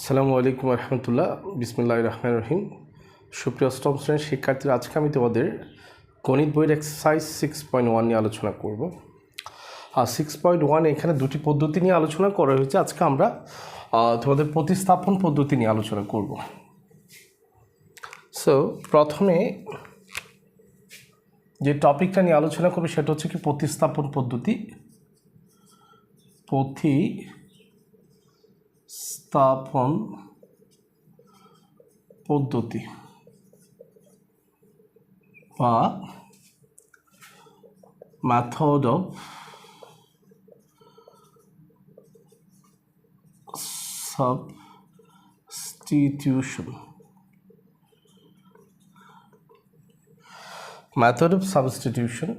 আসসালামু আলাইকুম রহমতুল্লাহ। বিসমুল্লাহ রহমান রহিম। সুপ্রিয় অষ্টম শ্রেণির শিক্ষার্থীরা, আজকে আমি তোমাদের গণিত বইয়ের এক্সারসাইজ সিক্স পয়েন্ট ওয়ান নিয়ে আলোচনা করব। আর সিক্স পয়েন্ট ওয়ান এখানে দুটি পদ্ধতি নিয়ে আলোচনা করা হয়েছে। আজকে আমরা তোমাদের প্রতিস্থাপন পদ্ধতি নিয়ে আলোচনা করব। সো প্রথমে যে টপিকটা নিয়ে আলোচনা করবে, সেটা হচ্ছে কি প্রতিস্থাপন পদ্ধতি। পথি স্থাপন পদ্ধতি বা method of substitution method of substitution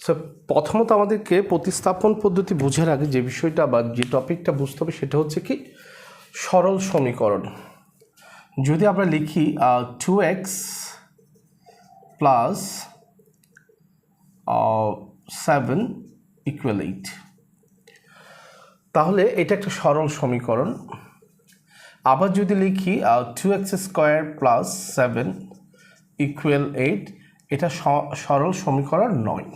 so প্রথমত আমাদেরকে প্রতিস্থাপন পদ্ধতি বোঝার আগে যে বিষয়টা বা যে টপিকটা বুঝতে হবে সেটা হচ্ছে কি, সরল সমীকরণ। যদি আমরা লিখি two x plus seven equal eight তাহলে এটা একটা সরল সমীকরণ। আবার যদি লিখি two x square plus seven equal eight এটা সরল সমীকরণ নয়।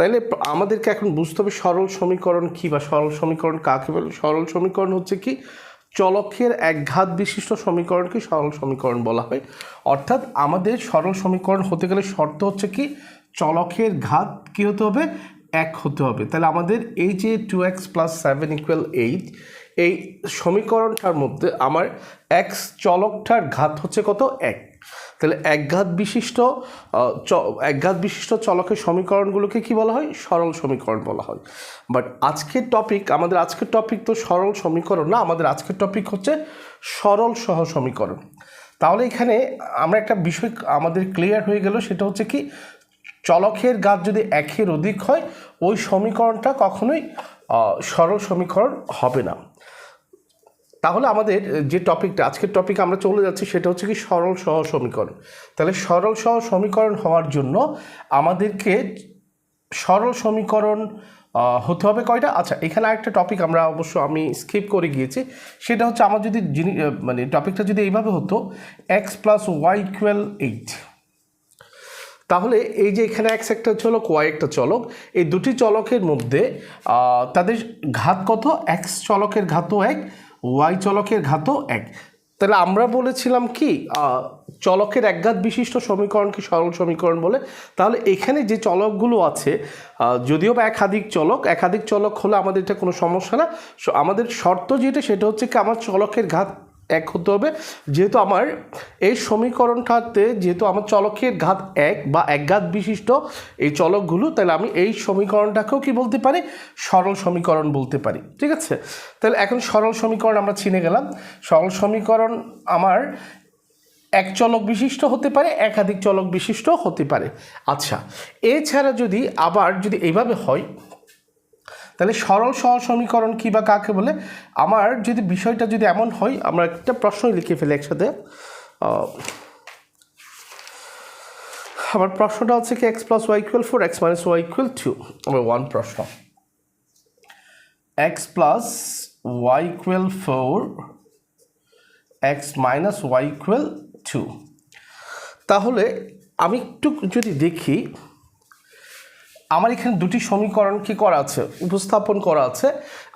তাইলে আমাদেরকে এখন বুঝতে হবে সরল সমীকরণ কি বা সরল সমীকরণ কাকে বলে? সরল সমীকরণ হচ্ছে কি? চলকের একঘাত বিশিষ্ট সমীকরণকে সরল সমীকরণ বলা হয়। অর্থাৎ আমাদের সরল সমীকরণ হতে গেলে শর্ত হচ্ছে কি? চলকের ঘাত কি হতে হবে? এক হতে হবে। তাহলে আমাদের এই যে two x plus seven equal eight এই সমীকরণটার মধ্যে আমার এক্স চলকটার ঘাত হচ্ছে কত? এক। তাহলে একঘাত বিশিষ্ট একঘাত বিশিষ্ট চলকের সমীকরণগুলোকে কি বলা হয়? সরল সমীকরণ বলা হয়। বাট আজকের টপিক আমাদের আজকের টপিক তো সরল সমীকরণ না, আমাদের আজকের টপিক হচ্ছে সরল সহ সমীকরণ। তাহলে এখানে আমরা একটা বিষয় আমাদের ক্লিয়ার হয়ে গেল, সেটা হচ্ছে কি, চলকের গাছ যদি একের অধিক হয়, ওই সমীকরণটা কখনোই সরল সমীকরণ হবে না। তাহলে আমাদের যে টপিকটা, আজকের টপিক আমরা চলে যাচ্ছি, সেটা হচ্ছে কি সরল সহ সমীকরণ। তাহলে সরল সহ সমীকরণ হওয়ার জন্য আমাদেরকে সরল সমীকরণ হতে হবে কয়টা? আচ্ছা এখানে আরেকটা টপিক আমরা অবশ্য আমি স্কিপ করে গিয়েছি। সেটা হচ্ছে আমার যদি যিনি মানে টপিকটা যদি এইভাবে হতো x plus y equal eight তাহলে এই যে এখানে এক্স একটা চলক ওয়াই একটা চলক, এই দুটি চলকের মধ্যে তাদের ঘাত কত? এক্স চলকের ঘাতও এক ওয়াই চলকের ঘাতও এক। তাহলে আমরা বলেছিলাম কি চলকের একঘাত বিশিষ্ট সমীকরণকে সরল সমীকরণ বলে? তাহলে এখানে যে চলকগুলো আছে যদিও বা একাধিক চলক একাধিক চলক হলে আমাদের এটা কোনো সমস্যা না। আমাদের শর্ত যেটা, সেটা হচ্ছে কি, আমার চলকের ঘাত এক হতে হবে। যেহেতু আমার এই সমীকরণটাতে যেহেতু আমার চলকের ঘাত এক বা একঘাত বিশিষ্ট এই চলকগুলো, তাহলে আমি এই সমীকরণটাকেও কি বলতে পারি? সরল সমীকরণ বলতে পারি। ঠিক আছে? তাহলে এখন সরল সমীকরণ আমরা চিনে গেলাম। সরল সমীকরণ আমার এক চলক বিশিষ্ট হতে পারে, একাধিক চলক বিশিষ্ট হতে পারে। আচ্ছা এছাড়া যদি আবার যদি এইভাবে হয় তাহলে সরল সহ সমীকরণ কী বা কাকে বলে? আমার যদি বিষয়টা যদি এমন হয়, আমরা একটা প্রশ্ন লিখে ফেলি একসাথে। আমার প্রশ্নটা হচ্ছে কি x plus y equal four x minus y equal two আমার ওয়ান প্রশ্ন। X plus y equal four x minus y equal two তাহলে আমি একটু যদি দেখি আমার এখানে দুটি সমীকরণ কি করা আছে? উপস্থাপন করা আছে।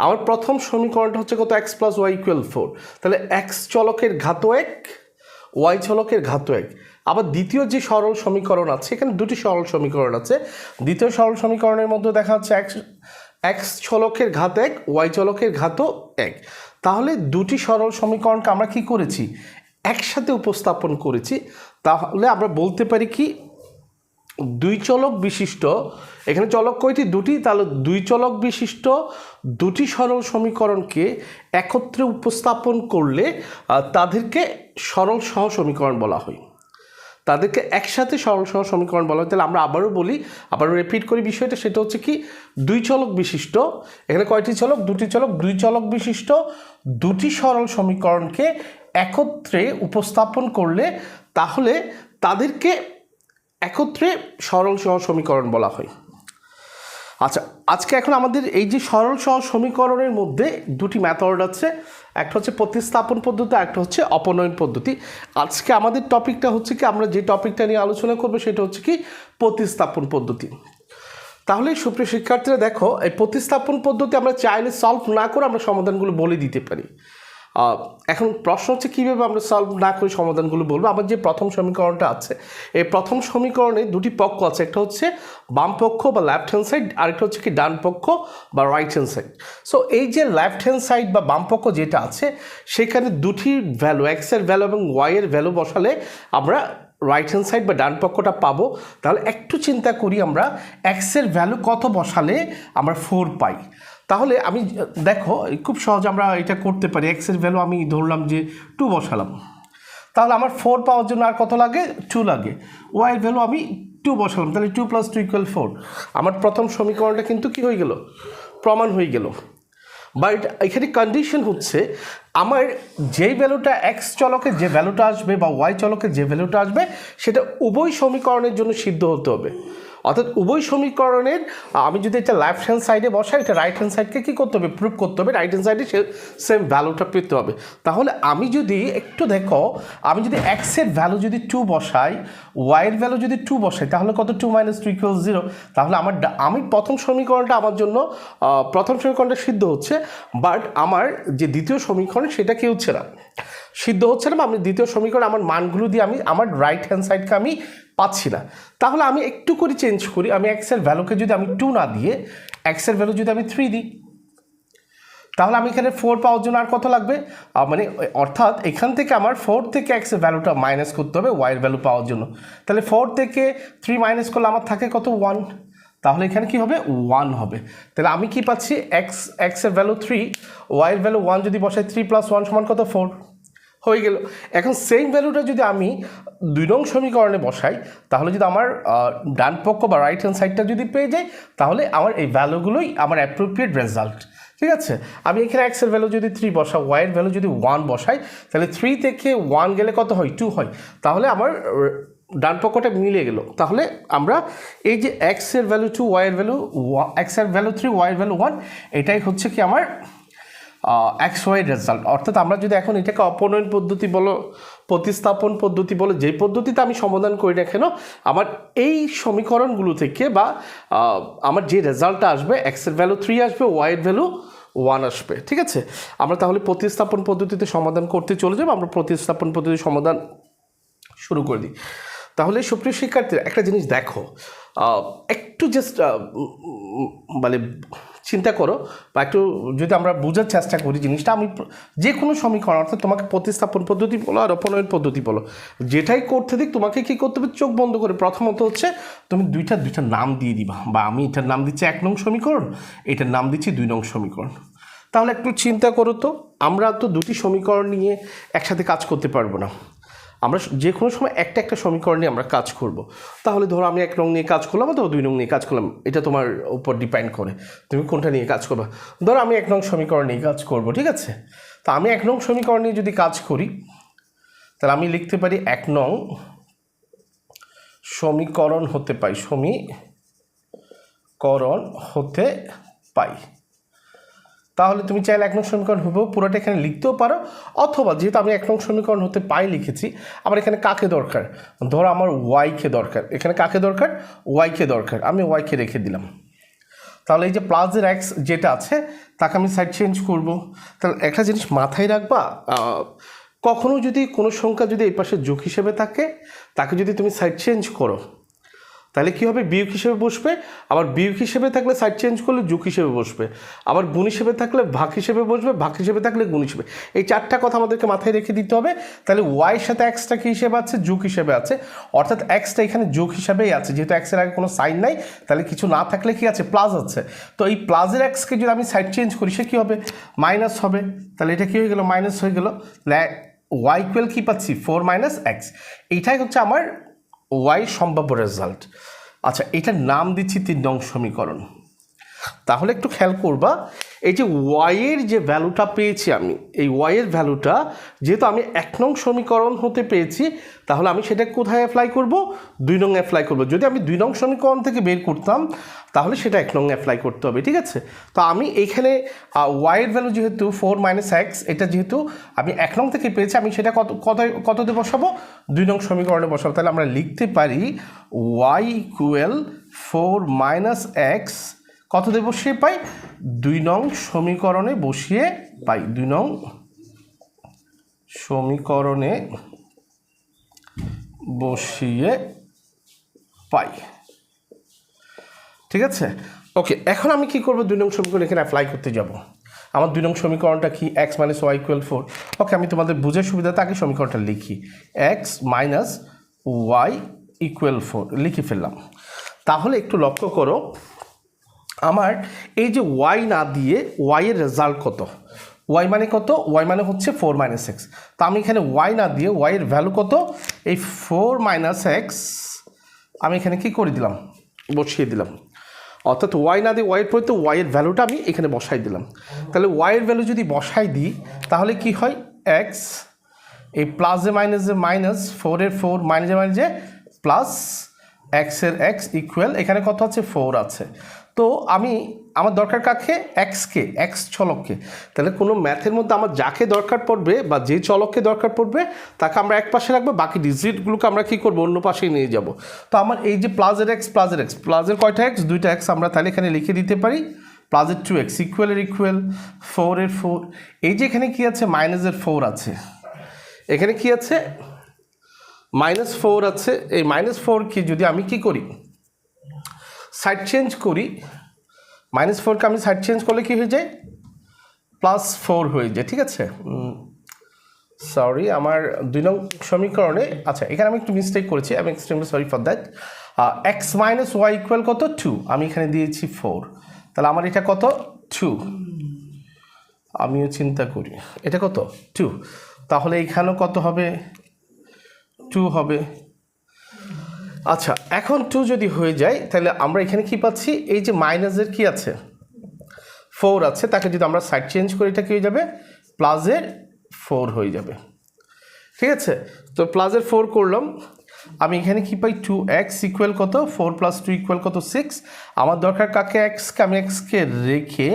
আমার প্রথম সমীকরণটা হচ্ছে কত? X plus y equal four তাহলে এক্স চলকের ঘাত এক ওয়াই চলকের ঘাত এক আবার দ্বিতীয় যে সরল সমীকরণ আছে, এখানে দুটি সরল সমীকরণ আছে। দ্বিতীয় সরল সমীকরণের মধ্যে দেখা যাচ্ছে এক্স এক্স চলকের ঘাত এক ওয়াই চলকের ঘাতও এক তাহলে দুটি সরল সমীকরণকে আমরা কি করেছি? একসাথে উপস্থাপন করেছি। তাহলে আমরা বলতে পারি কি? দুই চলক বিশিষ্ট, এখানে চলক কয়টি? দুটি। তাহলে দুই চলক বিশিষ্ট, দুটি সরল সমীকরণকে একত্রে উপস্থাপন করলে তাদেরকে সরল সহ সমীকরণ বলা হয়। তাদেরকে একসাথে সরল সহ সমীকরণ বলা হয়। তাহলে আমরা আবারও বলি, আবারও রিপিট করি বিষয়টা, সেটা হচ্ছে কি, দুই চলক বিশিষ্ট, এখানে কয়টি চলক? দুটি চলক, দুই চলক বিশিষ্ট, দুটি সরল সমীকরণকে একত্রে উপস্থাপন করলে, তাহলে তাদেরকে একত্রে সরল সহ সমীকরণ বলা হয়। আচ্ছা আজকে এখন আমাদের এই যে সরল সহ সমীকরণের মধ্যে দুটি মেথড আছে, একটা হচ্ছে প্রতিস্থাপন পদ্ধতি, একটা হচ্ছে অপনয়ন পদ্ধতি। আজকে আমাদের টপিকটা হচ্ছে কি, আমরা যে টপিকটা নিয়ে আলোচনা করব সেটা হচ্ছে কি, প্রতিস্থাপন পদ্ধতি। তাহলে সুপ্রিয় শিক্ষার্থীরা দেখো, এই প্রতিস্থাপন পদ্ধতি আমরা চাইলে সলভ না করে আমরা সমাধানগুলো বলে দিতে পারি। এখন প্রশ্ন হচ্ছে কীভাবে আমরা সলভ না করে সমাধানগুলো বলব? আমার যে প্রথম সমীকরণটা আছে, এই প্রথম সমীকরণে দুটি পক্ষ আছে। একটা হচ্ছে বাম পক্ষ বা লেফট হ্যান্ড সাইড আরেকটা হচ্ছে কি ডান পক্ষ বা রাইট হ্যান্ড সাইড সো এই যে লেফট হ্যান্ড সাইড বা বাম পক্ষ যেটা আছে, সেখানে দুটি ভ্যালু এক্সের ভ্যালু এবং ওয়াইয়ের ভ্যালু বসালে আমরা রাইট হ্যান্ড সাইড বা ডান পক্ষটা পাবো। তাহলে একটু চিন্তা করি আমরা এক্সের ভ্যালু কত বসালে আমরা ফোর পাই? তাহলে আমি, দেখো, খুব সহজ আমরা এটা করতে পারি। এক্সের ভ্যালু আমি ধরলাম যে টু বসালাম। তাহলে আমার ফোর পাওয়ার জন্য আর কত লাগে? টু লাগে। ওয়াইয়ের ভ্যালু আমি টু বসালাম। তাহলে two plus two equal four আমার প্রথম সমীকরণটা কিন্তু কি হয়ে গেল? প্রমাণ হয়ে গেল। বাট এখানে কন্ডিশন হচ্ছে, আমার যেই ভ্যালুটা এক্স চলকের যে ভ্যালুটা আসবে বা ওয়াই চলকের যে ভ্যালুটা আসবে, সেটা উভয় সমীকরণের জন্য সিদ্ধ হতে হবে। অর্থাৎ উভয় সমীকরণের আমি যদি এটা লেফট হ্যান্ড সাইডে বসাই, এটা রাইট হ্যান্ড সাইডকে কী করতে হবে? প্রুভ করতে হবে। রাইট হ্যান্ড সাইডে সে সেম ভ্যালুটা পেতে হবে। তাহলে আমি যদি একটু দেখো, আমি যদি এক্সের ভ্যালু যদি টু বসাই ওয়াইয়ের ভ্যালু যদি টু বসাই, তাহলে কত? Two minus two equal zero তাহলে আমার আমি প্রথম সমীকরণটা আমার জন্য প্রথম সমীকরণটা সিদ্ধ হচ্ছে বাট আমার যে দ্বিতীয় সমীকরণ, সেটা কি হচ্ছে না? সিদ্ধ হচ্ছে না বা আমি দ্বিতীয় সমীকরণ আমার মানগুলো দিয়ে আমি, আমার রাইট হ্যান্ড সাইডকে আমি পাচ্ছি না। তাহলে আমি একটু করে চেঞ্জ করি, আমি এক্সের ভ্যালুকে যদি আমি টু না দিয়ে এক্সের ভ্যালু যদি আমি থ্রি দিই, তাহলে আমি এখানে ফোর পাওয়ার জন্য আর কত লাগবে? মানে অর্থাৎ এখান থেকে আমার ফোর থেকে এক্সের ভ্যালুটা মাইনাস করতে হবে ওয়াইয়ের ভ্যালু পাওয়ার জন্য। তাহলে ফোর থেকে থ্রি মাইনাস করলে আমার থাকে কত? ওয়ান তাহলে এখানে কি হবে? ওয়ান হবে। তাহলে আমি কি পাচ্ছি? এক্স এক্সের ভ্যালু থ্রি ওয়াইয়ের ভ্যালু ওয়ান যদি বসাই থ্রি প্লাস ওয়ান সমান কত? ফোর হয়ে গেল। এখন সেম ভ্যালুটা যদি আমি দুই নং সমীকরণে বসাই, তাহলে যদি আমার ডান পক্ষ বা রাইট হ্যান্ড সাইডটা যদি পেয়ে যাই, তাহলে আমার এই ভ্যালুগুলোই আমার অ্যাপ্রোপ্রিয়েট রেজাল্ট ঠিক আছে? আমি এখানে এক্সের ভ্যালু যদি থ্রি বসাই ওয়াইয়ের ভ্যালু যদি ওয়ান বসাই, তাহলে থ্রি থেকে ওয়ান গেলে কত হয়? টু হয়। তাহলে আমার ডান পক্ষটা মিলে গেল। তাহলে আমরা এই যে এক্সের ভ্যালু টু ওয়াইয়ের ভ্যালু এক্সের ভ্যালু থ্রি ওয়াইয়ের ভ্যালু ওয়ান এটাই হচ্ছে কি আমার এক্স ওয়াই রেজাল্ট অর্থাৎ আমরা যদি এখন এটাকে অপনয়ন পদ্ধতি বলো, প্রতিস্থাপন পদ্ধতি বলো, যেই পদ্ধতিতে আমি সমাধান করি না কেন, আমার এই সমীকরণগুলো থেকে বা আমার যে রেজাল্টটা আসবে এক্সের ভ্যালু থ্রি আসবে ওয়াইয়ের ভ্যালু ওয়ান আসবে, ঠিক আছে? আমরা তাহলে প্রতিস্থাপন পদ্ধতিতে সমাধান করতে চলে যাব, আমরা প্রতিস্থাপন পদ্ধতি সমাধান শুরু করে দিই। তাহলে সুপ্রিয় শিক্ষার্থীরা, একটা জিনিস দেখো একটু জাস্ট মানে চিন্তা করো বা একটু যদি আমরা বোঝার চেষ্টা করি জিনিসটা, আমি যে কোনো সমীকরণ, অর্থাৎ তোমাকে প্রতিস্থাপন পদ্ধতি বলো আর অপনয়ন পদ্ধতি বলো, যেটাই করতে দিক তোমাকে কী করতে হবে? চোখ বন্ধ করে। প্রথমত হচ্ছে তুমি দুইটা দুইটা নাম দিয়ে দিবা, বা আমি এটার নাম দিচ্ছি এক নং সমীকরণ, এটার নাম দিচ্ছি দুই নং সমীকরণ। তাহলে একটু চিন্তা করো তো, আমরা তো দুটি সমীকরণ নিয়ে একসাথে কাজ করতে পারব না। আমরা যে কোনো সময় একটা একটা সমীকরণ নিয়ে আমরা কাজ করব। তাহলে ধরো আমি এক নং নিয়ে কাজ করলাম অথবা দুই নং নিয়ে কাজ করলাম, এটা তোমার উপর ডিপেন্ড করে, তুমি কোনটা নিয়ে কাজ করবে। ধরো আমি এক নং সমীকরণ নিয়ে কাজ করব, ঠিক আছে? তা আমি এক নং সমীকরণ নিয়ে যদি কাজ করি, তাহলে আমি লিখতে পারি এক নং সমীকরণ হতে পাই, সমীকরণ হতে পাই। তাহলে তুমি চাইলে এক নং সমীকরণ হুবহু পুরোটা এখানে লিখতেও পারো, অথবা যেহেতু আমি এক নং সমীকরণ হতে পাই লিখেছি, আমার এখানে কাকে দরকার? ধরো আমার ওয়াইকে দরকার। এখানে কাকে দরকার? ওয়াইকে দরকার। আমি ওয়াইকে রেখে দিলাম। তাহলে এই যে প্লাসের এক্স যেটা আছে, তাকে আমি সাইড চেঞ্জ করব। তাহলে একটা জিনিস মাথায় রাখবা কখনো যদি কোনো সংখ্যা যদি এই পাশে যোগ হিসেবে থাকে, তাকে যদি তুমি সাইড চেঞ্জ করো তাহলে কী হবে? বিয়োগ হিসেবে বসবে, আবার বিয়োগ হিসেবে থাকলে সাইড চেঞ্জ করলে যোগ হিসেবে বসবে, আবার গুণ হিসেবে থাকলে ভাগ হিসেবে বসবে, ভাগ হিসেবে থাকলে গুণ হিসেবে। এই চারটা কথা আমাদেরকে মাথায় রেখে দিতে হবে। তাহলে ওয়াইয়ের সাথে এক্সটা কী হিসেবে আছে? যোগ হিসেবে আছে। অর্থাৎ এক্সটা এখানে যোগ হিসেবেই আছে। যেহেতু এক্সের আগে কোনো সাইন নাই, তাহলে কিছু না থাকলে কি আছে? প্লাস আছে। তো এই প্লাসের এক্সকে যদি আমি সাইড চেঞ্জ করি, সে কী হবে? মাইনাস হবে। তাহলে এটা কী হয়ে গেলো? মাইনাস হয়ে গেলো। ওয়াই ইকুয়াল কী পাচ্ছি? ফোর মাইনাস এক্স এইটাই হচ্ছে আমার ওয়াই সম্ভাব্য রেজাল্ট আচ্ছা এটার নাম দিচ্ছি তিন নং সমীকরণ। তাহলে একটু খেয়াল করবা, এই যে ওয়াইয়ের যে ভ্যালুটা পেয়েছি আমি, এই ওয়াইয়ের ভ্যালুটা যেহেতু আমি এক নং সমীকরণ হতে পেয়েছি তাহলে আমি সেটা কোথায় অ্যাপ্লাই করব? দুই নং অ্যাপ্লাই করব। যদি আমি দুই নং সমীকরণ থেকে বের করতাম, তাহলে সেটা এক নং অ্যাপ্লাই করতে হবে, ঠিক আছে? তো আমি এইখানে ওয়াইয়ের ভ্যালু যেহেতু ফোর মাইনাস এক্স এটা যেহেতু আমি এক নং থেকে পেয়েছি, আমি সেটা কত কত, কততে বসাবো? দুই নং সমীকরণে বসাবো। তাহলে আমরা লিখতে পারি y equal four minus x কততে বসিয়ে পাই? দুই নং সমীকরণে বসিয়ে পাই। দুই নং সমীকরণে বসিয়ে পাই। ঠিক আছে? ওকে, এখন আমি কি করব? দুই নং সমীকরণ এখানে অ্যাপ্লাই করতে যাব। আমার দুই নং সমীকরণটা কি? X minus y equal four okay, আমি তোমাদের বুঝার সুবিধাতে আগে সমীকরণটা লিখি। X minus y equal four লিখে ফেললাম। তাহলে একটু লক্ষ্য করো আমার এই যে ওয়াই না দিয়ে ওয়াইয়ের রেজাল্ট কত? ওয়াই মানে কত? ওয়াই মানে হচ্ছে ফোর মাইনাস এক্স তো আমি এখানে ওয়াই না দিয়ে ওয়াইয়ের ভ্যালু কত? এই ফোর মাইনাস এক্স আমি এখানে কি করে দিলাম? বসিয়ে দিলাম। অর্থাৎ ওয়াই না দিয়ে ওয়াইয়ের পরিতে ওয়াইয়ের ভ্যালুটা আমি এখানে বসাই দিলাম। তাহলে ওয়াইয়ের ভ্যালু যদি বসাই দিই, তাহলে কি হয়? এক্স এই প্লাসে মাইনাসে মাইনাস ফোরের ফোর মাইনাসে মাইনাসে প্লাস এক্সের এক্স ইকুয়াল এখানে কত আছে? ফোর আছে। তো আমি আমার দরকার কাকে? এক্সকে এক্স চলককে। তাহলে কোনো ম্যাথের মধ্যে আমার যাকে দরকার পড়বে বা যে চলককে দরকার পড়বে, তাকে আমরা এক পাশে রাখব, বাকি ডিজিটগুলোকে আমরা কী করব? অন্য পাশেই নিয়ে যাব। তো আমার এই যে প্লাজের এক্স প্লাজের এক্স প্লাজের কয়টা এক্স দুইটা এক্স আমরা তাহলে এখানে লিখে দিতে পারি। প্লাজের টু এক্স ইকুয়ালের ইকুয়াল ফোরের ফোর এই যে এখানে কী আছে? মাইনাসের ফোর আছে। এখানে কি আছে? মাইনাস ফোর আছে। এই মাইনাস ফোর কি যদি আমি কি করি? সাইড চেঞ্জ করি মাইনাস ফোরকে আমি সাইড চেঞ্জ করলে কি হয়ে যায়? প্লাস ফোর হয়ে যায়, ঠিক আছে? সরি আমার দুই নং সমীকরণে আচ্ছা এখানে আমি একটু মিস্টেক করেছি, আমি extremely sorry for that x minus y equal কত? টু আমি এখানে দিয়েছি ফোর তাহলে আমার এটা কত? টু আমিও চিন্তা করি, এটা কত? টু তাহলে এখানেও কত হবে? টু হবে। আচ্ছা এখন টু যদি হয়ে যায়, তাহলে আমরা এখানে কি পাচ্ছি? এই যে মাইনাসের কি আছে? ফোর আছে, তাকে যদি আমরা সাইড চেঞ্জ করি, এটা কি হয়ে যাবে? প্লাসের ফোর হয়ে যাবে। ঠিক আছে? তো প্লাসের ফোর করলাম। আমি এখানে কি পাই? টু এক্স ইকুয়াল কত? ফোর প্লাস টু ইকুয়াল কত? সিক্স আমার দরকার কাকে এক্সকে আমি এক্সকে রেখে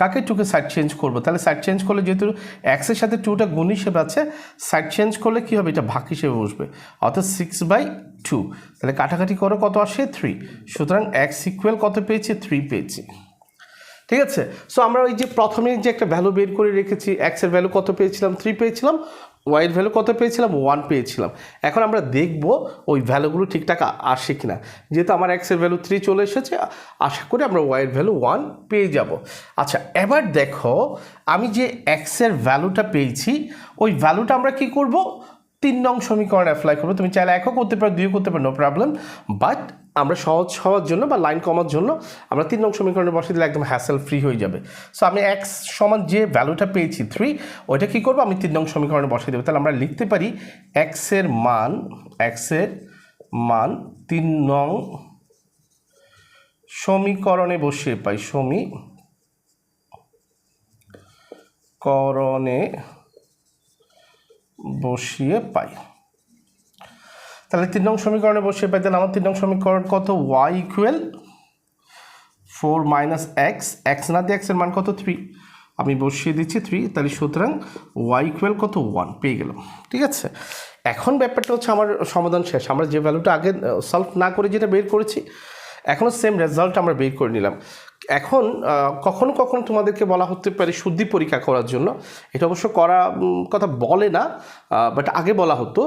কাকে টুকে সাইড চেঞ্জ করব? তাহলে সাইড চেঞ্জ করলে যেহেতু এক্সের সাথে টুটা গুণ হিসেবে আছে সাইড চেঞ্জ করলে কী হবে? এটা ভাগ হিসেবে বসবে। অর্থাৎ সিক্স বাই টু তাহলে কাটাকাটি করো কত আসে? থ্রি সুতরাং এক্স ইকুয়াল কত পেয়েছি? থ্রি পেয়েছি। ঠিক আছে? সো আমরা ওই যে প্রথমে যে একটা ভ্যালু বের করে রেখেছি এক্সের ভ্যালু কত পেয়েছিলাম? থ্রি পেয়েছিলাম। ওয়াইয়ের ভ্যালু কত পেয়েছিলাম? ওয়ান পেয়েছিলাম। এখন আমরা দেখব ওই ভ্যালুগুলো ঠিকঠাক আসে কিনা। যেহেতু আমার এক্সের ভ্যালু থ্রি চলে এসেছে, আশা করি আমরা ওয়াইয়ের ভ্যালু ওয়ান পেয়ে যাব। আচ্ছা এবার দেখো, আমি যে এক্সের ভ্যালুটা পেয়েছি, ওই ভ্যালুটা আমরা কি করব? তিন নং সমীকরণ অ্যাপ্লাই করব। তুমি চাইলে একও করতে পারো, দুইও করতে পারো নো প্রবলেম বাট আমরা সহজ হওয়ার জন্য বা লাইন কমার জন্য আমরা তিন নং সমীকরণে বসিয়ে দিলে একদম হ্যাসেল ফ্রি হয়ে যাবে। সো আমি এক্স সমান যে ভ্যালুটা পেয়েছি থ্রি ওইটা কী করব? আমি তিন নং সমীকরণে বসিয়ে দেবো। তাহলে আমরা লিখতে পারি এক্সের মান এক্সের মান তিন নং সমীকরণে বসিয়ে পাই, সমীকরণে বসিয়ে পাই। তাহলে তিন নং সমীকরণে বসিয়ে পাই, তাহলে আমার তিন নং সমীকরণ কত? Y equal four minus x x না দিয়ে এক্সের মান কত? থ্রি আমি বসিয়ে দিচ্ছি থ্রি তাহলে সুতরাং ওয়াই ইকুয়াল কত? ওয়ান পেয়ে গেলাম। ঠিক আছে? এখন ব্যাপারটা হচ্ছে আমার সমাধান শেষ। আমরা যে ভ্যালুটা আগে সলভ না করে যেটা বের করেছি এখনও সেম রেজাল্ট আমরা বের করে নিলাম। এখন কখনো কখনো তোমাদেরকে বলা হতে পারে শুদ্ধি পরীক্ষা করার জন্য। এটা অবশ্য করা কথা বলে না বাট আগে বলা হতো।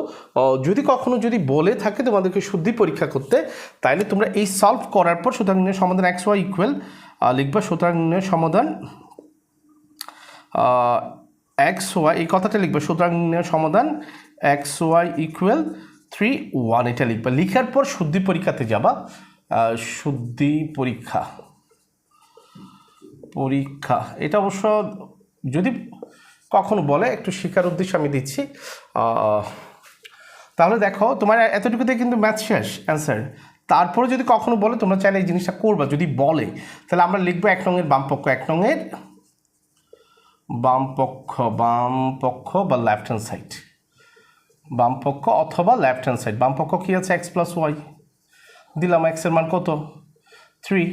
যদি কখনো যদি বলে থাকে তোমাদেরকে শুদ্ধি পরীক্ষা করতে তাহলে তোমরা এই সলভ করার পর সুতরাং সমাধান এক্স ওয়াই ইকুয়াল লিখবা সুতরাং সমাধান এক্স ওয়াই এই কথাটা লিখবে সুতরাং সমাধান x y equal three one এটা লিখবে। লিখার পর শুদ্ধি পরীক্ষাতে যাবা। শুদ্ধি পরীক্ষা। পরীক্ষা। এটা অবশ্য যদি কখনো বলে, একটু শেখার উদ্দেশ্য আমি দিচ্ছি। তাহলে দেখো, তোমার এতটুকুতে কিন্তু ম্যাথ শেষ অ্যান্সার তারপরে যদি কখনো বলে, তোমরা চাইলে এই জিনিসটা করবা, যদি বলে, তাহলে আমরা লিখব এক রঙের বাম পক্ষ এক রঙের বাম পক্ষ বাম পক্ষ বা লেফট হ্যান্ড সাইড বাম পক্ষ অথবা লেফট হ্যান্ড সাইড বাম পক্ষ কী আছে? এক্স প্লাস ওয়াই দিলাম এক্সের মান কত? থ্রি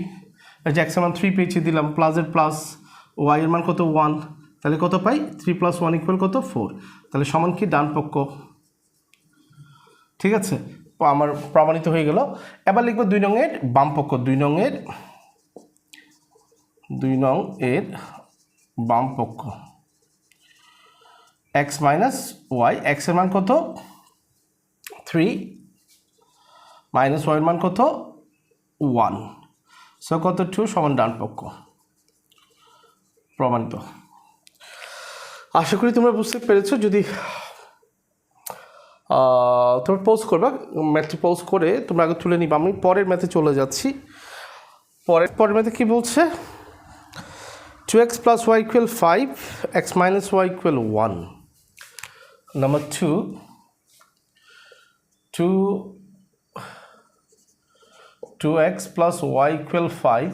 যে এক্সের মান থ্রি পেয়েছি, দিলাম। প্লাসের প্লাস ওয়াইয়ের মান কত? ওয়ান তাহলে কত পাই? থ্রি প্লাস ওয়ান ইকুয়াল কত? ফোর তাহলে সমান কি? ডান পক্ষ। ঠিক আছে? আমার প্রমাণিত হয়ে গেল। এবার লিখব দুই নং এর বাম পক্ষ। দুই নং এর, দুই নং এর বাম পক্ষ। এক্স মাইনাস ওয়াই এক্সের মান কত? থ্রি মাইনাস ওয়াইয়ের মান কত? ওয়ান সো কত টু সমান ডান পক্ষ? প্রমাণিত। আশা করি তোমরা বুঝতে পেরেছ, যদি তোমরা পোজ করবা ম্যাথটি পোজ করে তোমরা আগে তুলে নিবা। আমি পরের ম্যাথে চলে যাচ্ছি। পরের পরের ম্যাথে কী বলছে? Two x plus y equal five x minus y equal one number two two two x plus y equal five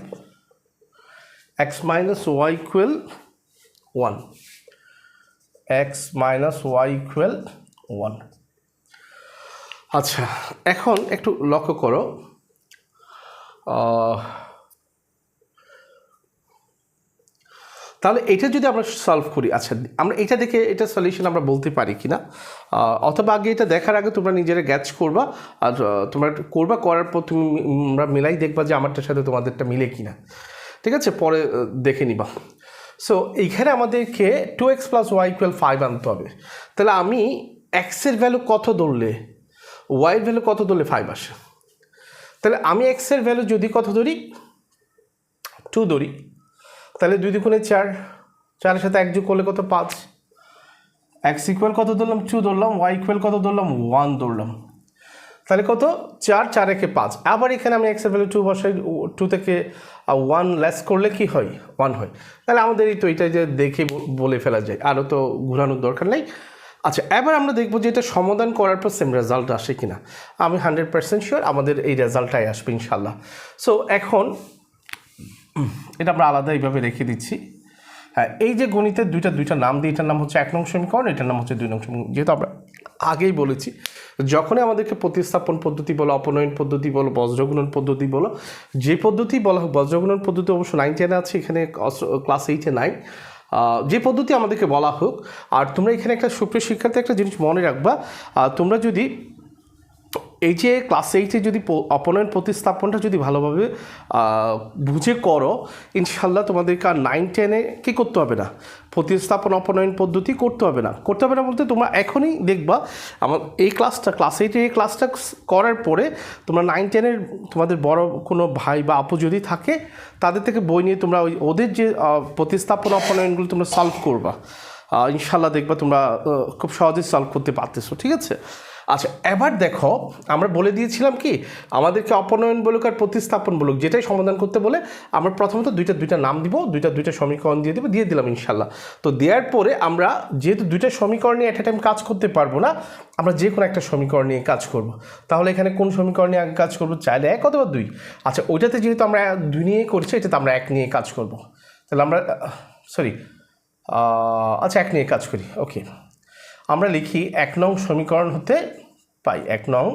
x minus y equal one x minus y equal one আচ্ছা এখন একটু লক্ষ্য করো তাহলে এটা যদি আমরা সলভ করি আচ্ছা আমরা এটা দেখে এটা সলিউশন আমরা বলতে পারি কি না অথবা আগে এটা দেখার আগে তোমরা নিজেরা গ্যাচ করবা, আর তোমরা করবা, করার পর তুমি আমরা মিলাই দেখবা যে আমারটার সাথে তোমাদেরটা মিলে কি না ঠিক আছে? পরে দেখে নিবা। সো এইখানে আমাদেরকে two x plus y equal five আনতে হবে। তাহলে আমি এক্সের ভ্যালু কত ধরলে ওয়াইয়ের ভ্যালু কত ধরলে ফাইভ আসে? তাহলে আমি এক্সের ভ্যালু যদি কত ধরি? টু ধরি। তাহলে দুই দুগুণে চার। চারের সাথে এক যোগ করলে কত? পাঁচ। এক্স ইকুয়াল কত ধরলাম? টু ধরলাম। ওয়াই ইকুয়াল কত ধরলাম? ওয়ান ধরলাম। তাহলে কত? চার চার একে পাঁচ। আবার এখানে আমি এক্সের ভ্যালু টু বসাই। টু থেকে ওয়ান লেস করলে কি হয়? ওয়ান হয়। তাহলে আমাদের এই তো এটা যে দেখে বলে ফেলা যায়। আরও তো ঘোরানোর দরকার নেই। আচ্ছা এবার আমরা দেখব যে এটা সমাধান করার পর সেম রেজাল্ট আসে কিনা। আমি হান্ড্রেড পার্সেন্ট শিওর আমাদের এই রেজাল্টটাই আসবে, ইনশাল্লাহ। সো এখন এটা আমরা আলাদা এইভাবে রেখে দিচ্ছি। হ্যাঁ এই যে গণিতের দুইটা দুইটা নাম দিই এটার নাম হচ্ছে এক নং সমীকরণ, এটার নাম হচ্ছে দুই নং সমীকরণ। যেহেতু আমরা আগেই বলেছি, যখনই আমাদেরকে প্রতিস্থাপন পদ্ধতি বলো, অপনয়ন পদ্ধতি বলো, বজ্রগুণন পদ্ধতি বলো, যে পদ্ধতি বলা হোক, বজ্রগুণন পদ্ধতি অবশ্য নাইন টেনে আছে, এখানে ক্লাস এইটে নাই যে পদ্ধতি আমাদেরকে বলা হোক, আর তোমরা এখানে একটা সুপ্রিয় শিক্ষার্থী একটা জিনিস মনে রাখবা তোমরা যদি এই যে ক্লাস এইটে যদি অপনয়ন প্রতিস্থাপনটা যদি ভালোভাবে বুঝে করো, ইনশাল্লাহ তোমাদেরকে আর নাইন টেনে কী করতে হবে না? প্রতিস্থাপন অপনয়ন পদ্ধতি করতে হবে না। করতে হবে না বলতে তোমরা এখনই দেখবা, আমার এই ক্লাসটা ক্লাস এইটের এই ক্লাসটা করার পরে তোমরা নাইন টেনের তোমাদের বড় কোনো ভাই বা আপু যদি থাকে, তাদের থেকে বই নিয়ে তোমরা ওই ওদের যে প্রতিস্থাপন অপনয়নগুলো তোমরা সলভ করবা। ইনশাল্লাহ দেখবা তোমরা খুব সহজেই সলভ করতে পারতেছো, ঠিক আছে? আচ্ছা এবার দেখো, আমরা বলে দিয়েছিলাম কি, আমাদেরকে অপনয়ন বলুক আর প্রতিস্থাপন বলুক, যেটাই সমাধান করতে বলে, আমরা প্রথমত দুইটা দুইটা নাম দিব, দুইটা দুইটা সমীকরণ দিয়ে দেবো, দিয়ে দিলাম ইনশাল্লাহ তো দেওয়ার পরে আমরা যেহেতু দুইটা সমীকরণ নিয়ে একটা টাইম কাজ করতে পারব না, আমরা যে কোনো একটা সমীকরণ নিয়ে কাজ করব। তাহলে এখানে কোন সমীকরণ নিয়ে আগে কাজ করব, চাইলে এক অথবা দুই। আচ্ছা ওইটাতে যেহেতু আমরা দুই নিয়ে করছি, এটাতে আমরা এক নিয়ে কাজ করব। তাহলে আমরা সরি আচ্ছা এক নিয়ে কাজ করি ওকে আমরা লিখি এক নং সমীকরণ হতে পাই। এক নং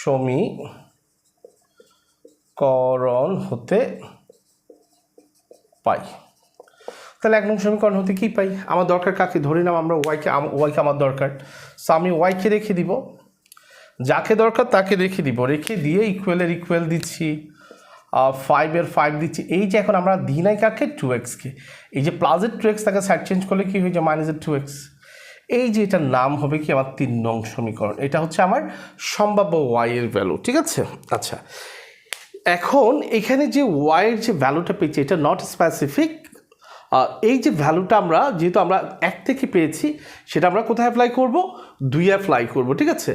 সমীকরণ হতে পাই। তাহলে এক নং সমীকরণ হতে কী পাই? আমার দরকার কাকে? ধরে নাও আমরা ওয়াইকে ওয়াইকে আমার দরকার। সো আমি ওয়াইকে রেখে দিব। যাকে দরকার তাকে রেখে দিব। রেখে দিয়ে ইকুয়ালের ইকুয়াল দিচ্ছি ফাইভের ফাইভ দিচ্ছি। এই যে এখন আমরা দিই নাই কাকে? টু এক্সকে এই যে প্লাসের টু এক্স তাকে সাইড চেঞ্জ করলে কী হয়ে যায়? মাইনাসের টু এক্স এই যে এটার নাম হবে কি আমার তিন নং সমীকরণ, এটা হচ্ছে আমার সম্ভাব্য ওয়াই এর ভ্যালু ঠিক আছে? আচ্ছা এখন এখানে যে ওয়াইয়ের যে ভ্যালুটা পেয়েছি, এটা নট স্পেসিফিক এই যে ভ্যালুটা আমরা, যেহেতু আমরা এক থেকে পেয়েছি, সেটা আমরা কোথায় অ্যাপ্লাই করব? দুইয়ে অ্যাপ্লাই করব, ঠিক আছে?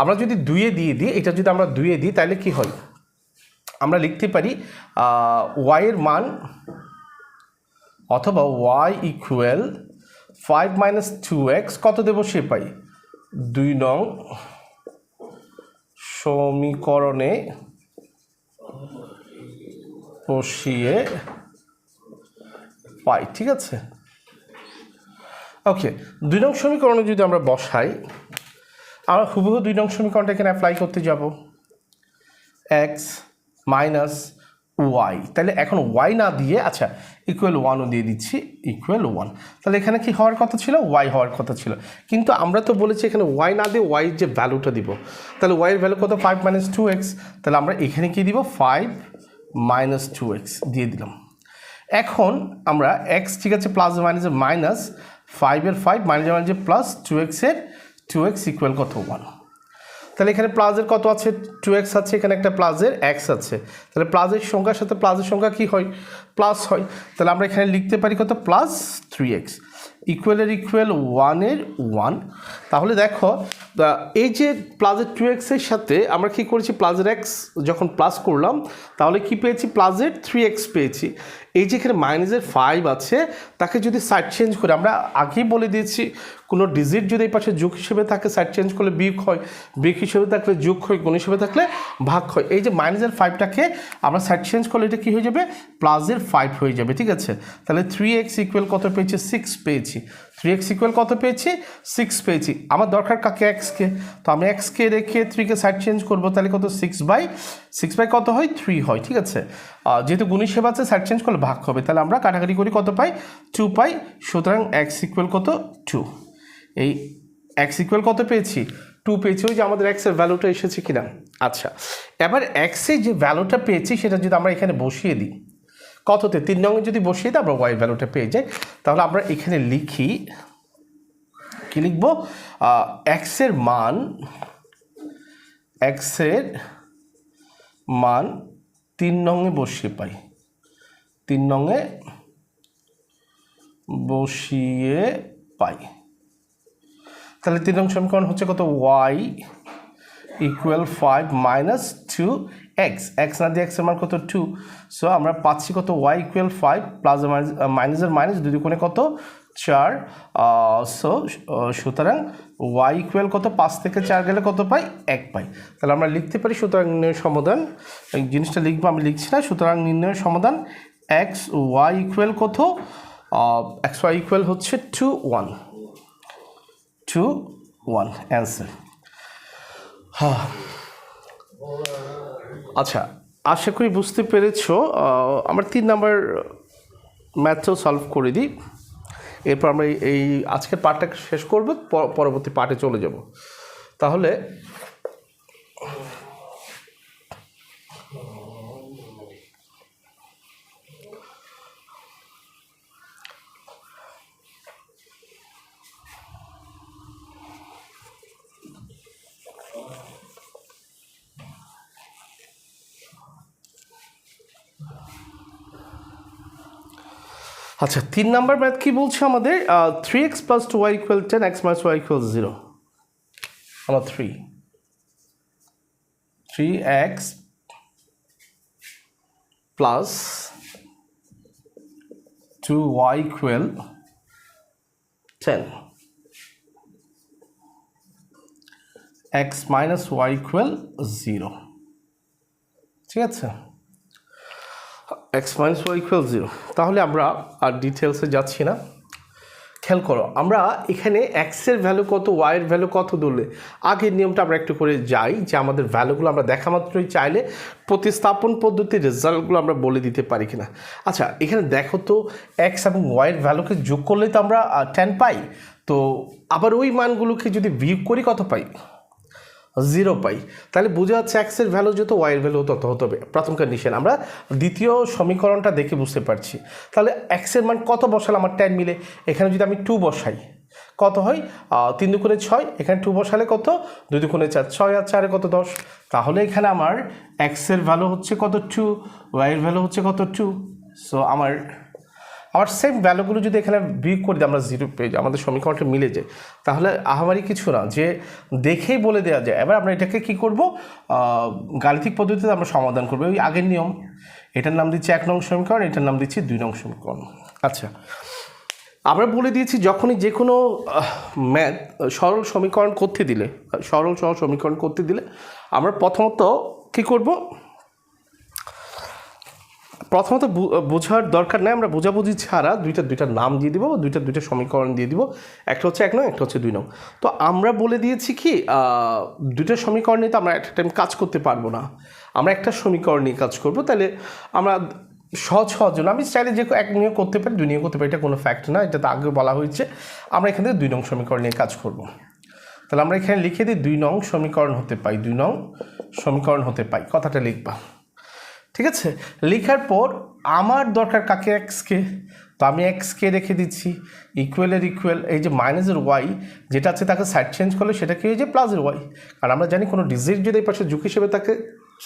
আমরা যদি দুইয়ে দিয়ে দিই, এটা যদি আমরা দুইয়ে দিই, তাহলে কি হয়? আমরা লিখতে পারি ওয়াইয়ের মান অথবা y equal five minus two x কত দেবো সে পাই? দুই নং সমীকরণে বসিয়ে পাই, ঠিক আছে? ওকে দুই নং সমীকরণে যদি আমরা বসাই, আমরা হুবহু দুই নং সমীকরণটা এখানে অ্যাপ্লাই করতে যাব। এক্স মাইনাস ওয়াই তাহলে এখন ওয়াই না দিয়ে আচ্ছা ইকুয়াল ওয়ানও দিয়ে দিচ্ছি ইকুয়াল ওয়ান তাহলে এখানে কি হওয়ার কথা ছিল? ওয়াই হওয়ার কথা ছিল। কিন্তু আমরা তো বলেছি এখানে ওয়াই না দিয়ে ওয়াই যে ভ্যালুটা দিব। তাহলে ওয়াইয়ের ভ্যালু কত? ফাইভ মাইনাস টু এক্স তাহলে আমরা এখানে কি দিব? ফাইভ মাইনাস টু এক্স দিয়ে দিলাম। এখন আমরা এক্স ঠিক আছে প্লাস মাইনাসের মাইনাস ফাইভের ফাইভ মাইনাস মাইনাসে প্লাস টু এক্সের টু এক্স ইকুয়াল কত? ওয়ান তাহলে এখানে প্লাজের কত আছে? টু এক্স আছে, এখানে একটা প্লাজের এক্স আছে। তাহলে প্লাজের সংখ্যার সাথে প্লাজের সংখ্যা কি হয়? প্লাস হয়। তাহলে আমরা এখানে লিখতে পারি কত? প্লাস থ্রি এক্স ইকুয়ালের ইকুয়াল ওয়ানের ওয়ান তাহলে দেখো আহ, এই যে প্লাসের টু এক্সের সাথে আমরা কি করেছি প্লাসের এক্স যখন প্লাস করলাম তাহলে কি পেয়েছি? প্লাসের থ্রি এক্স পেয়েছি। এই যে এখানে মাইনাসের ফাইভ আছে তাকে যদি সাইড চেঞ্জ করে আমরা আগেই বলে দিয়েছি কোনো ডিজিট যদি এই পাশে যোগ হিসেবে থাকে সাইড চেঞ্জ করলে বিয়োগ হয় বিয়োগ হিসেবে থাকলে যোগ হয় গুণ হিসেবে থাকলে ভাগ হয়। এই যে মাইনাসের ফাইভটাকে আমরা সাইড চেঞ্জ করলে এটা কী হয়ে যাবে? প্লাসের ফাইভ হয়ে যাবে ঠিক আছে? তাহলে থ্রি এক্স ইকুয়াল কত পেয়েছি? সিক্স পেয়েছি। থ্রি এক্স ইকুয়াল কত পেয়েছি? সিক্স পেয়েছি। আমার দরকার কাকে এক্সকে তো আমি এক্সকে রেখে থ্রিকে সাইড চেঞ্জ করব, তাহলে কত? সিক্স বাই সিক্স বাই কত হয়? থ্রি হয়, ঠিক আছে? যেহেতু গুণ হিসেবে আছে সাইড চেঞ্জ করলে ভাগ হবে। তাহলে আমরা কাটাকাটি করি, কত পাই? টু পাই। সুতরাং এক্স ইকুয়াল কত? টু এই এক্স ইকুয়াল কত পেয়েছি? টু পেয়েছি। ওই যে আমাদের এক্সের ভ্যালুটা এসেছে কিনা? আচ্ছা এবার এক্সে যে ভ্যালুটা পেয়েছি, সেটা যদি আমরা এখানে বসিয়ে দিই কততে তিন রঙে যদি বসিয়ে দিই আমরা ওয়াই ভ্যালুটা পেয়ে যাই। তাহলে আমরা এখানে লিখি, কি লিখব? এক্সের মান এক্সের মান তিন নঙে বসিয়ে পাই। তিন নঙে বসিয়ে পাই। তাহলে তিন নং সমীকরণ হচ্ছে কত? Y equal five minus two x x না দিয়ে এক্সের মান কত টু সো আমরা পাচ্ছি কত ওয়াই ইকুয়াল ফাইভ প্লাস মাইনাসের মাইনাস দুই কোণে কত? চার। সো সুতরাং ওয়াই ইকুয়াল কত? পাঁচ থেকে চার গেলে কত পাই? এক পাই। তাহলে আমরা লিখতে পারি সুতরাং নির্ণয়ের সমাধান। জিনিসটা লিখব, আমি লিখছি না। সুতরাং নির্ণয়ের সমাধান এক্স ওয়াই ইকুয়াল কত? এক্স ওয়াই ইকুয়াল হচ্ছে two one two one answer হ্যাঁ আচ্ছা আশা করি বুঝতে পেরেছ আমার তিন নাম্বার ম্যাথও সলভ করে দিই। এরপর আমরা এই- আজকের পার্টটাকে শেষ করব পরবর্তী পার্টে চলে যাব। তাহলে আচ্ছা তিন নাম্বার ম্যাথ কি বলছে আমাদের? Three x plus two y equal ten x minus y equal zero আমার three three x plus two y equal ten x minus y equal zero ঠিক আছে? X minus y equal zero তাহলে আমরা আর ডিটেলসে যাচ্ছি না। খেয়াল করো, আমরা এখানে এক্সের ভ্যালু কত ওয়াইয়ের ভ্যালু কত ধরলে? আগের নিয়মটা আমরা একটু করে যাই, যে আমাদের ভ্যালুগুলো আমরা দেখা মাত্রই চাইলে প্রতিস্থাপন পদ্ধতির রেজাল্টগুলো আমরা বলে দিতে পারি কিনা। আচ্ছা এখানে দেখো তো এক্স এবং ওয়াইয়ের ভ্যালুকে যোগ করলে তো আমরা টেন পাই। তো আবার ওই মানগুলোকে যদি বিয়োগ করি, কত পাই? জিরো পাই। তাহলে বোঝা যাচ্ছে এক্সের ভ্যালু যত ওয়াইয়ের ভ্যালু তত হতে হবে। প্রথম কন্ডিশন আমরা দ্বিতীয় সমীকরণটা দেখে বুঝতে পারছি। তাহলে এক্সের মান কত বসালে আমার টেন মিলে? এখানে যদি আমি টু বসাই, কত হয়? তিন দুগুণে ছয়, এখানে টু বসালে কত? দুই দুগুণে চার, ছয় আর চারে কত? দশ। তাহলে এখানে আমার এক্সের ভ্যালু হচ্ছে কত? টু ওয়াইয়ের ভ্যালু হচ্ছে কত? টু সো আমার আবার সেম ভ্যালুগুলো যদি এখানে বিয়োগ করে দিই আমরা জিরো পেয়ে যাই, আমাদের সমীকরণটা মিলে যায়, তাহলে আহামারি কিছু না, যে দেখেই বলে দেওয়া যায়। এবার আমরা এটাকে কি করব? গাণিতিক পদ্ধতিতে আমরা সমাধান করব। ওই আগের নিয়ম, এটার নাম দিচ্ছি এক নং সমীকরণ, এটার নাম দিচ্ছি দুই নং সমীকরণ। আচ্ছা আমরা বলে দিয়েছি যখনই যে কোনো ম্যাথ, সরল সমীকরণ করতে দিলে, সরল সরল সমীকরণ করতে দিলে, আমরা প্রথমত কী করব? প্রথমত বোঝার দরকার নেই। আমরা বোঝাবুঝি ছাড়া দুইটা দুইটা নাম দিয়ে দিব, দুইটা দুইটা সমীকরণ দিয়ে দিব। একটা হচ্ছে এক নং, একটা হচ্ছে দুই নং। তো আমরা বলে দিয়েছি কি দুইটা সমীকরণ নিয়ে তো আমরা একটা টাইম কাজ করতে পারব না। আমরা একটা সমীকরণ নিয়ে কাজ করব। তাহলে আমরা সহজ সহজ জন্য আমি চাইলে যে এক নিয়ে করতে পারি, দুই নিয়ে করতে পারি, এটা কোনো ফ্যাক্ট না। এটা তো আগে বলা হয়েছে। আমরা এখান থেকে দুই নং সমীকরণ নিয়ে কাজ করব। তাহলে আমরা এখানে লিখে দিই, দুই নং সমীকরণ হতে পাই, দুই নং সমীকরণ হতে পাই। কথাটা লিখবা। ঠিক আছে? লেখার পর আমার দরকার কাকে? এক্সকে তো আমি এক্সকে রেখে দিচ্ছি। ইকুয়ালের ইকুয়াল এই যে মাইনাসের ওয়াই যেটা আছে তাকে সাইড চেঞ্জ করলে সেটা কি হয়ে যায় প্লাসের ওয়াই কারণ আমরা জানি কোনো ডিজিট যদি এই পাশে যুগ হিসেবে থাকে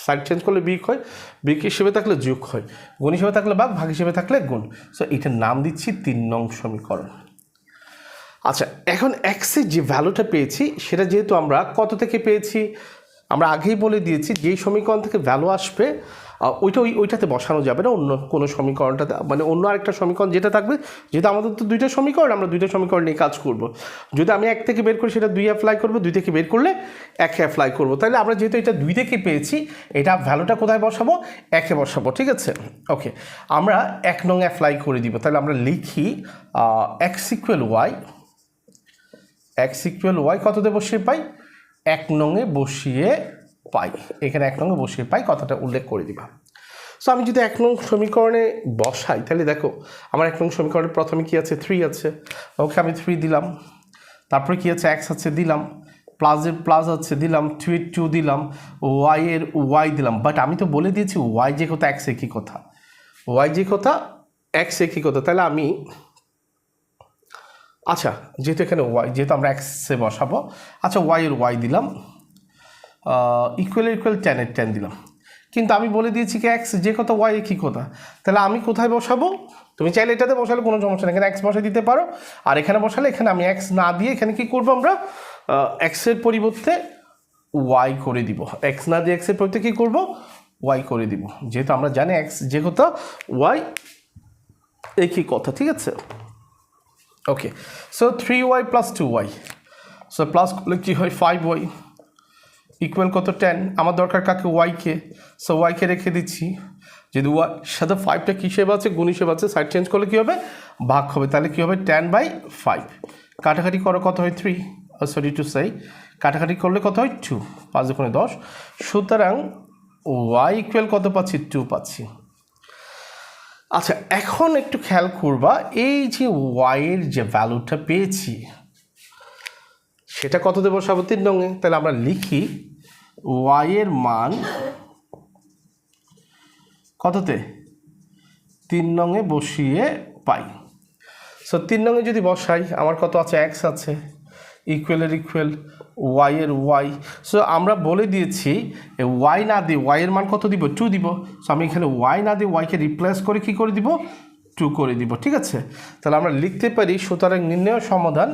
সাইড চেঞ্জ করলে বিক হয় বিক হিসেবে থাকলে যুগ হয়। গুণ হিসেবে থাকলে বাঘ ভাগ হিসেবে থাকলে গুণ। সো এটার নাম দিচ্ছি তিন নং সমীকরণ। আচ্ছা এখন এক্সের যে ভ্যালুটা পেয়েছি, সেটা যেহেতু আমরা কত থেকে পেয়েছি? আমরা আগেই বলে দিয়েছি, যেই সমীকরণ থেকে ভ্যালু আসবে ওইটা ওই ওইটাতে বসানো যাবে না, অন্য কোনো সমীকরণটাতে। মানে অন্য আরেকটা সমীকরণ যেটা থাকবে, যেহেতু আমাদের তো দুইটা সমীকরণ, আমরা দুইটা সমীকরণ নিয়ে কাজ করব। যদি আমি এক থেকে বের করি, সেটা দুই অ্যাপ্লাই করব, দুই থেকে বের করলে একে অ্যাপ্লাই করব। তাহলে আমরা যেহেতু এটা দুই থেকে পেয়েছি, এটা ভ্যালুটা কোথায় বসাবো? একে বসাবো, ঠিক আছে? ওকে আমরা এক নং অ্যাপ্লাই করে দিব। তাহলে আমরা লিখি x equal y x equal y কততে বসিয়ে পাই? এক নঙে বসিয়ে পাই। এখানে এক নঙে বসিয়ে পাই, কথাটা উল্লেখ করে দিবা। সো আমি যদি এক নং সমীকরণে বসাই, তাহলে দেখো, আমার এক নং সমীকরণে প্রথমে কি আছে? থ্রি আছে। ওকে আমি থ্রি দিলাম। তারপরে কি আছে? এক্স আছে, দিলাম। প্লাসের প্লাস আছে, দিলাম। এর টু দিলাম। ওয়াই এর ওয়াই দিলাম। বাট আমি তো বলে দিয়েছি ওয়াই যে কথা এক্স একই কথা? ওয়াই যে কথা এক্স একই কথা? তাহলে আমি আচ্ছা যেহেতু এখানে ওয়াই যেহেতু আমরা এক্সে বসাবো আচ্ছা ওয়াই এর ওয়াই দিলাম। ইকুয়াল ইকুয়াল টেনের টেন দিলাম। কিন্তু আমি বলে দিয়েছি কি এক্স যে কথা ওয়াই একই কথা? তাহলে আমি কোথায় বসাবো? তুমি চাইলে এটাতে বসালে কোনো সমস্যা নেই। এখানে এক্স বসে দিতে পারো। আর এখানে বসালে এখানে আমি এক্স না দিয়ে এখানে কি করব আমরা? এক্সের পরিবর্তে ওয়াই করে দিব। এক্স না দিয়ে এক্সের পরিবর্তে কী করব? ওয়াই করে দিব। যেহেতু আমরা জানি এক্স যে কথা ওয়াই একই কথা, ঠিক আছে? Okay so three y plus two y so plus করলে কী হয়? ফাইভ ওয়াই ইকুয়াল কত টেন আমার দরকার কাকে? ওয়াইকে সো ওয়াইকে রেখে দিচ্ছি। যদি ওয়াই সাথে ফাইভটা কী হিসেবে আছে? গুণ হিসেবে আছে। সাইড চেঞ্জ করলে কী হবে? ভাগ হবে। তাহলে কী হবে? টেন বাই ফাইভ কাটাকাটি করো, কত হয়? থ্রি সরি টু সাই কাটাকাটি করলে কত হয়? টু পাঁচ দুগুণে দশ। সুতরাং ওয়াই ইকুয়াল কত পাচ্ছি? টু পাচ্ছি। আচ্ছা এখন একটু খেয়াল করবা, এই যে ওয়াইয়ের যে ভ্যালুটা পেয়েছি, সেটা কত বসাবো তিন রঙে। তাহলে আমরা লিখি ওয়াইয়ের মান কততে? তিন রঙে বসিয়ে পাই। সো তিন রঙে যদি বসাই, আমার কত আছে? এক্স আছে। ইকুয়ালের ইকুয়াল ওয়াইয়ের ওয়াই সো আমরা বলে দিয়েছি ওয়াই না দিয়ে ওয়াইয়ের মান কত দিব? টু দিব। সো আমি এখানে ওয়াই না দিয়ে ওয়াইকে রিপ্লেস করে কি করে দিব? টু করে দিব। ঠিক আছে? তাহলে আমরা লিখতে পারি, সুতরাং নির্ণয় সমাধান,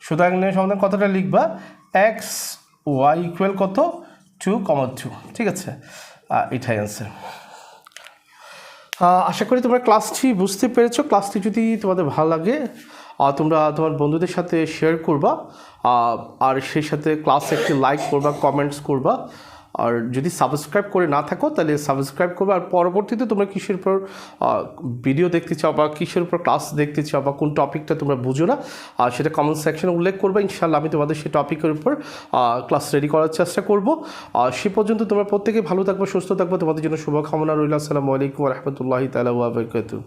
সুতরাং নির্ণয় সমাধান কতটা লিখবা? এক্স ওয়াই ইকুয়াল কত? টু কমন টু ঠিক আছে? এটাই অ্যান্সার আশা করি তোমরা ক্লাসটি বুঝতে পেরেছ। ক্লাসটি যদি তোমাদের ভালো লাগে তোমরা তোমার বন্ধুদের সাথে শেয়ার করবা আর সেই সাথে ক্লাস একটি লাইক করবা কমেন্টস করবা। আর যদি সাবস্ক্রাইব করে না থাকো, তাহলে সাবস্ক্রাইব করবে। আর পরবর্তীতে তোমরা কিসের উপর ভিডিও দেখতে চাও বা কিসের উপর ক্লাস দেখতে চাও বা কোন টপিকটা তোমরা বুঝো না আর সেটা কমেন্ট সেকশনে উল্লেখ করবে। ইনশাল্লাহ আমি তোমাদের সেই টপিকের উপর ক্লাস রেডি করার চেষ্টা করব। আর সে পর্যন্ত তোমরা প্রত্যেকে ভালো থাকবে, সুস্থ থাকবে। তোমাদের জন্য শুভকামনা রইল। আসসালামু আলাইকুম রহমতুল্লাহি তালা ওয়াবারকাতু